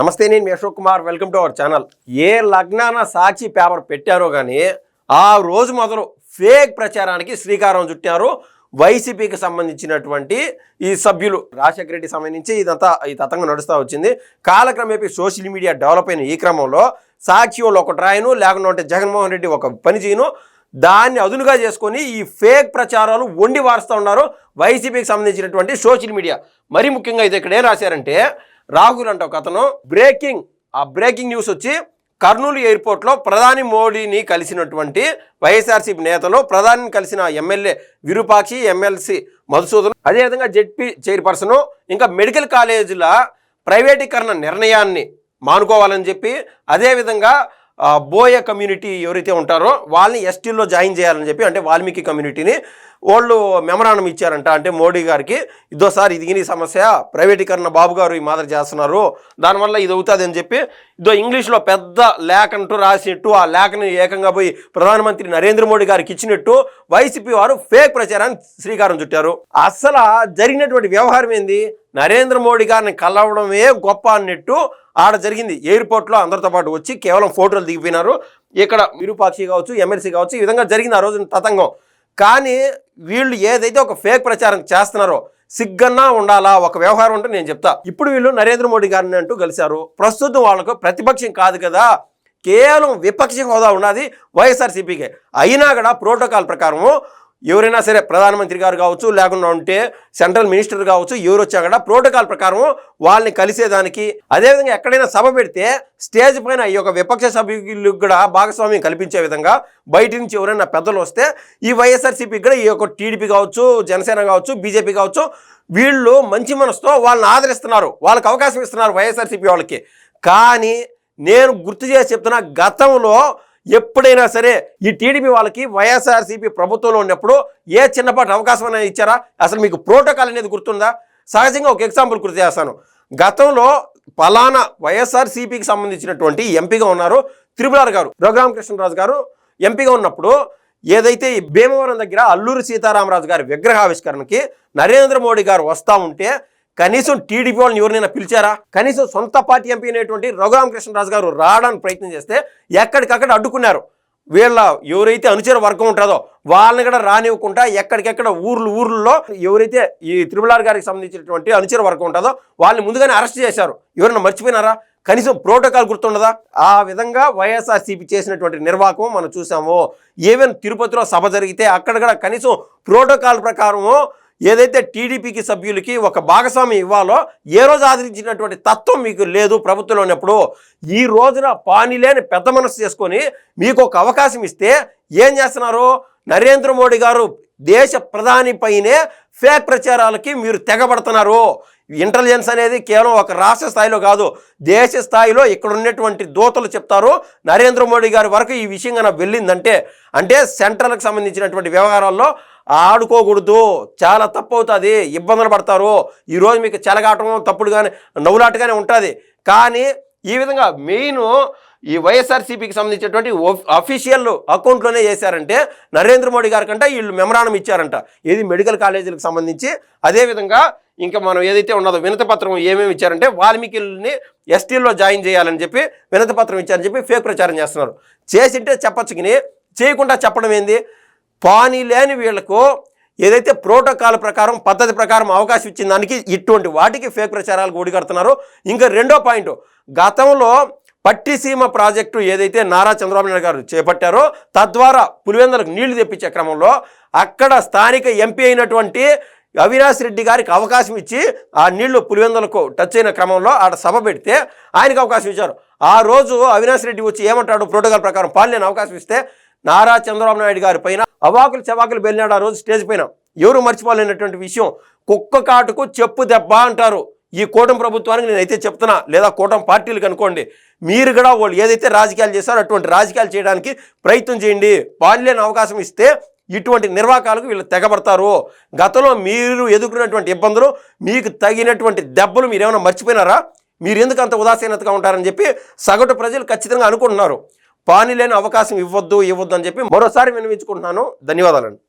నమస్తే నేను Ashok Kumar. Welcome to our channel ఏ లగ్నాన సాక్షి పేపర్ పెట్టారో కానీ ఆ రోజు మొదలు ఫేక్ ప్రచారానికి శ్రీకారం చుట్టారు. వైసీపీకి సంబంధించినటువంటి ఈ సభ్యులు రాజశేఖర రెడ్డి సంబంధించి ఇదంతా ఈ తతంగం నడుస్తూ వచ్చింది. కాలక్రమేపీ సోషల్ మీడియా డెవలప్ అయిన ఈ క్రమంలో సాక్షి వాళ్ళు ఒకటి రాయను లేకుంటే జగన్మోహన్ రెడ్డి ఒక పని చేయను. దాన్ని అదునుగా చేసుకొని ఈ ఫేక్ ప్రచారాలు వండి వారుస్తూ ఉన్నారు. వైసీపీకి సంబంధించినటువంటి సోషల్ మీడియా. మరి ముఖ్యంగా ఇది ఇక్కడ ఏం రాశారంటే రాహుల్ అంటే ఒక అతను. బ్రేకింగ్ ఆ బ్రేకింగ్ న్యూస్ వచ్చి కర్నూలు ఎయిర్పోర్ట్లో ప్రధాని మోడీని కలిసినటువంటి వైఎస్ఆర్సీపీ నేతలు ప్రధానిని కలిసిన ఎమ్మెల్యే విరూపాక్షి ఎమ్మెల్సీ మధుసూదన్. అదేవిధంగా జెడ్పీ చైర్పర్సన్ ఇంకా మెడికల్ కాలేజీల ప్రైవేటీకరణ నిర్ణయాన్ని మానుకోవాలని చెప్పి అదేవిధంగా బోయ కమ్యూనిటీ ఎవరైతే ఉంటారో వాళ్ళని ఎస్టీల్లో జాయిన్ చేయాలని చెప్పి అంటే వాల్మీకి కమ్యూనిటీని వాళ్ళు మెమరాండం ఇచ్చారంట. అంటే మోడీ గారికి ఇదోసారి ఇది ఈ సమస్య ప్రైవేటీకరణ బాబు గారు ఈ మాదిరి చేస్తున్నారు దానివల్ల ఇది అవుతుంది అని చెప్పి ఇదో ఇంగ్లీష్లో పెద్ద లేఖ అంటూ రాసినట్టు ఆ లేఖని ఏకంగా పోయి ప్రధానమంత్రి నరేంద్ర మోడీ గారికి ఇచ్చినట్టు వైసీపీ వారు ఫేక్ ప్రచారాన్ని శ్రీకారం చుట్టారు. అసలు జరిగినటువంటి వ్యవహారం ఏంది? నరేంద్ర మోడీ గారిని కలవడమే గొప్ప అన్నట్టు ఆడ జరిగింది. ఎయిర్పోర్ట్లో అందరితో పాటు వచ్చి కేవలం ఫోటోలు దిగిపోయినారు. ఇక్కడ విరూపాక్షి కావచ్చు ఎమ్మెల్సీ కావచ్చు ఈ విధంగా జరిగింది ఆ రోజు తతంగం. కానీ వీళ్ళు ఏదైతే ఒక ఫేక్ ప్రచారం చేస్తున్నారో సిగ్గన్నా ఉండాలా? ఒక వ్యవహారం ఉంటే నేను చెప్తా. ఇప్పుడు వీళ్ళు నరేంద్ర మోడీ గారిని అంటూ కలిశారు ప్రస్తుతం వాళ్ళకు ప్రతిపక్షం కాదు కదా. కేవలం విపక్ష హోదా ఉన్నది వైఎస్ఆర్సీపీకే. అయినా కూడా ప్రోటోకాల్ ప్రకారము ఎవరైనా సరే ప్రధానమంత్రి గారు కావచ్చు లేకుండా ఉంటే సెంట్రల్ మినిస్టర్ కావచ్చు ఎవరు వచ్చా కూడా ప్రోటోకాల్ ప్రకారం వాళ్ళని కలిసేదానికి అదేవిధంగా ఎక్కడైనా సభ పెడితే స్టేజ్ పైన ఈ యొక్క విపక్ష సభ్యులకు కూడా భాగస్వామ్యం కల్పించే విధంగా బయట నుంచి ఎవరైనా పెద్దలు వస్తే ఈ వైఎస్ఆర్సీపీకి కూడా ఈ యొక్క టీడీపీ కావచ్చు జనసేన కావచ్చు బీజేపీ కావచ్చు వీళ్ళు మంచి మనసుతో వాళ్ళని ఆదరిస్తున్నారు వాళ్ళకి అవకాశం ఇస్తున్నారు వైఎస్ఆర్సీపీ వాళ్ళకి. కానీ నేను గుర్తు చేసి చెప్తున్నా గతంలో ఎప్పుడైనా సరే ఈ టీడీపీ వాళ్ళకి వైఎస్ఆర్సీపీ ప్రభుత్వంలో ఉన్నప్పుడు ఏ చిన్నపాటి అవకాశం అనేది ఇచ్చారా? అసలు మీకు ప్రోటోకాల్ అనేది గుర్తుందా? సహజంగా ఒక ఎగ్జాంపుల్ గుర్తు చేస్తాను. గతంలో పలానా వైఎస్ఆర్సీపీకి సంబంధించినటువంటి ఎంపీగా ఉన్నారు త్రిపులార్ గారు రఘురామకృష్ణరాజు గారు ఎంపీగా ఉన్నప్పుడు ఏదైతే ఈ భీమవరం దగ్గర అల్లూరి సీతారామరాజు గారి విగ్రహావిష్కరణకి నరేంద్ర మోడీ గారు వస్తూ ఉంటే కనీసం టీడీపీ వాళ్ళని ఎవరినైనా పిలిచారా? కనీసం సొంత పార్టీ ఎంపీ అయినటువంటి రఘురామకృష్ణరాజు గారు రావడానికి ప్రయత్నం చేస్తే ఎక్కడికక్కడ అడ్డుకున్నారు. వీళ్ళ ఎవరైతే అనుచర వర్గం ఉంటుందో వాళ్ళని కూడా రానివ్వకుండా ఎక్కడికెక్కడ ఊర్లు ఊర్లలో ఎవరైతే ఈ త్రిపులార్ గారికి సంబంధించినటువంటి అనుచర వర్గం ఉంటుందో వాళ్ళని ముందుగానే అరెస్ట్ చేశారు. ఎవరైనా మర్చిపోయినారా? కనీసం ప్రోటోకాల్ గుర్తుండదా? ఆ విధంగా వైఎస్ఆర్సీపీ చేసినటువంటి నిర్వాహకం మనం చూసాము. ఈవెన్ తిరుపతిలో సభ జరిగితే అక్కడ కూడా కనీసం ప్రోటోకాల్ ప్రకారము ఏదైతే టీడీపీకి సభ్యులకి ఒక భాగస్వామి ఇవ్వాలో ఏ రోజు ఆదరించినటువంటి తత్వం మీకు లేదు ప్రభుత్వంలో ఉన్నప్పుడు ఈ రోజున పానిలేని పెద్ద మనసు చేసుకొని మీకు ఒక అవకాశం ఇస్తే ఏం చేస్తున్నారు? నరేంద్ర మోడీ గారు దేశ ప్రధాని పైనే ఫేక్ ప్రచారాలకి మీరు తెగబడుతున్నారు. ఇంటెలిజెన్స్ అనేది కేవలం ఒక రాష్ట్ర స్థాయిలో కాదు దేశ స్థాయిలో ఇక్కడ ఉన్నటువంటి దూతలు చెప్తారు నరేంద్ర మోడీ గారి వరకు ఈ విషయం కనుక వెళ్ళిందంటే అంటే సెంట్రల్కి సంబంధించినటువంటి వ్యవహారాల్లో ఆడుకోకూడదు చాలా తప్పు అవుతుంది ఇబ్బందులు పడతారు. ఈరోజు మీకు చెలగాటం తప్పుడుగానే నవ్వులాటగానే ఉంటుంది. కానీ ఈ విధంగా మెయిన్ ఈ వైఎస్ఆర్సీపీకి సంబంధించినటువంటి అఫీషియల్ అకౌంట్లోనే చేశారంటే నరేంద్ర మోడీ గారి కంటే వీళ్ళు మెమరానం ఇచ్చారంట. ఏది మెడికల్ కాలేజీలకు సంబంధించి అదేవిధంగా ఇంకా మనం ఏదైతే ఉన్నదో వినతపత్రం ఏమేమి ఇచ్చారంటే వాల్మీకిల్ని ఎస్టీల్లో జాయిన్ చేయాలని చెప్పి వినతపత్రం ఇచ్చారని చెప్పి ఫేక్ ప్రచారం చేస్తున్నారు. చేసింటే చెప్పచ్చు కానీ చేయకుండా చెప్పడం ఏంది? పానీ లేని వీళ్ళకు ఏదైతే ప్రోటోకాల్ ప్రకారం పద్ధతి ప్రకారం అవకాశం ఇచ్చిన దానికి ఇటువంటి వాటికి ఫేక్ ప్రచారాలు కూడికడుతున్నారు ఇంకా రెండో పాయింట్ గతంలో పట్టిసీమ ప్రాజెక్టు ఏదైతే నారా చంద్రబాబు నాయుడు గారు చేపట్టారో తద్వారా పులివెందులకు నీళ్ళు తెప్పించే క్రమంలో అక్కడ స్థానిక ఎంపీ అయినటువంటి అవినాష్ రెడ్డి గారికి అవకాశం ఇచ్చి ఆ నీళ్ళు పులివెందులకు టచ్ అయిన క్రమంలో ఆడ సభ పెడితే ఆయనకు అవకాశం ఇచ్చారు. ఆ రోజు అవినాష్ రెడ్డి వచ్చి ఏమంటాడు? ప్రోటోకాల్ ప్రకారం పాలన అవకాశం ఇస్తే నారా చంద్రబాబు నాయుడు గారి పైన అవాకులు చవాకులు వెళ్ళినాడు ఆ రోజు స్టేజ్ పైన. ఎవరు మర్చిపోలేనటువంటి విషయం. కుక్క కాటుకు చెప్పు దెబ్బ అంటారు. ఈ కూటమి ప్రభుత్వానికి నేనైతే చెప్తున్నా లేదా కూటమి పార్టీలకు అనుకోండి మీరు కూడా వాళ్ళు ఏదైతే రాజకీయాలు చేశారో అటువంటి రాజకీయాలు చేయడానికి ప్రయత్నం చేయండి. పాలిలేని అవకాశం ఇస్తే ఇటువంటి నిర్వాకాలకు వీళ్ళు తెగబడతారు. గతంలో మీరు ఎదుర్కొన్నటువంటి ఇబ్బందులు మీకు తగినటువంటి దెబ్బలు మీరు ఏమైనా మర్చిపోయినారా? మీరు ఎందుకు అంత ఉదాసీనతగా ఉంటారని చెప్పి సగటు ప్రజలు ఖచ్చితంగా అనుకుంటున్నారు. పాని లేని అవకాశం ఇవ్వద్దు ఇవ్వద్దు అని చెప్పి మరోసారి వినిపించుకుంటున్నాను. ధన్యవాదాలండి.